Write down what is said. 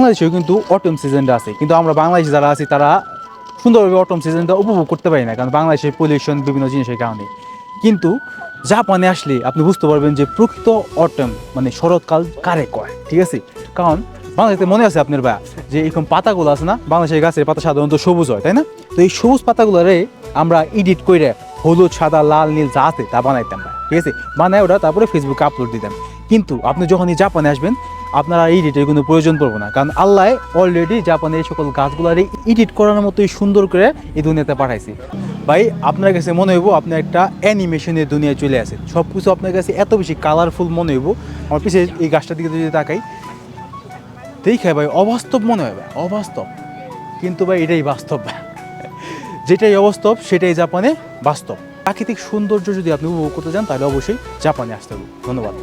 বাংলাদেশেও কিন্তু অটম সিজনটা আছে। কিন্তু আমরা বাংলাদেশে যারা আছি, তারা সুন্দরভাবে অটম সিজনটা উপভোগ করতে পারি না, কারণ বাংলাদেশের পলিউশন বিভিন্ন জিনিসের কারণে। কিন্তু জাপানে আসলে আপনি বুঝতে পারবেন যে প্রকৃত অটম মানে শরৎকাল কারে কয়, ঠিক আছে? কারণ বাংলাদেশে মনে আছে আপনার ভাইয়া, যে এরকম পাতাগুলো আছে না, বাংলাদেশের গাছের পাতা সাধারণত সবুজ হয়, তাই না? তো এই সবুজ পাতাগুলোরে আমরা এডিট করে হলুদ, সাদা, লাল, নীল যা আছে তা বানাইতাম ঠিক আছে? বানায় ওটা তারপরে ফেসবুকে আপলোড দিতাম কিন্তু আপনি যখনই জাপানে আসবেন, আপনারা এডিটের কোনো প্রয়োজন পড়বে না। কারণ আল্লাহ অলরেডি জাপানে এই সকল গাছগুলার এডিট করার মতোই সুন্দর করে এই দুনিয়াতে পাঠাইছে। ভাই, আপনার কাছে মনে হইব আপনি একটা অ্যানিমেশনের দুনিয়ায় চলে আসেন সব কিছু আপনার কাছে এত বেশি কালারফুল মনে হইব। আমার পিছিয়ে এই গাছটার দিকে যদি তাকাই দেখে ভাই, অবাস্তব মনে হয় ভাই, অবাস্তব। কিন্তু ভাই, এটাই বাস্তব। যেটাই অবাস্তব, সেটাই জাপানে বাস্তব। প্রাকৃতিক সৌন্দর্য যদি আপনি উপভোগ করতে চান তাহলে অবশ্যই জাপানে আসতে হবে। ধন্যবাদ।